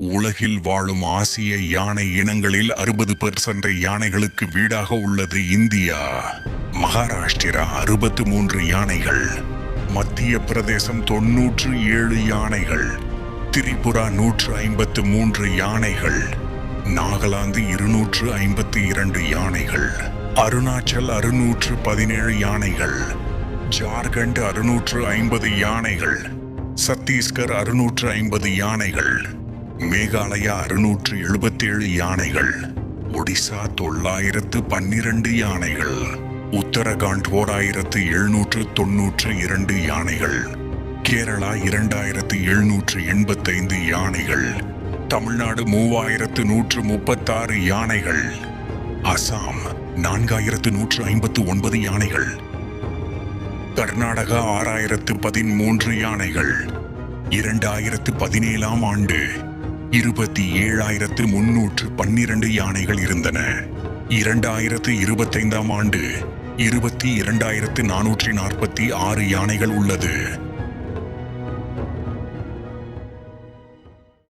உலகில் வாழும் ஆசிய யானை இனங்களில் அறுபது பெர்சன்ட் யானைகளுக்கு வீடாக உள்ளது இந்தியா. மகாராஷ்டிரா அறுபத்து மூன்று யானைகள் மத்திய பிரதேசம் தொன்னூற்று ஏழு யானைகள் திரிபுரா நூற்று ஐம்பத்து மூன்று யானைகள் நாகாலாந்து இருநூற்று ஐம்பத்தி இரண்டு யானைகள் அருணாச்சல் அறுநூற்று பதினேழு யானைகள் ஜார்க்கண்ட் அறுநூற்று ஐம்பது யானைகள் சத்தீஸ்கர் அறுநூற்று ஐம்பது யானைகள் மேகாலயா அறுநூற்று எழுபத்தேழு யானைகள் ஒடிசா தொள்ளாயிரத்து பன்னிரண்டு யானைகள் உத்தரகாண்ட் ஓராயிரத்து எழுநூற்று தொன்னூற்று இரண்டு யானைகள் கேரளா இரண்டாயிரத்து எழுநூற்று எண்பத்தைந்து யானைகள் தமிழ்நாடு மூவாயிரத்து நூற்று முப்பத்தாறு யானைகள் அசாம் நான்காயிரத்து நூற்று ஐம்பத்து ஒன்பது யானைகள் கர்நாடகா ஆறாயிரத்து பதிமூன்று யானைகள் இரண்டாயிரத்து பதினேழாம் ஆண்டு இருபத்தி ஏழாயிரத்து முன்னூற்று பன்னிரண்டு யானைகள் இருந்தன. இரண்டாயிரத்து இருபத்தைந்தாம் ஆண்டு இருபத்தி இரண்டாயிரத்து நானூற்றி நாற்பத்தி ஆறு யானைகள் உள்ளது.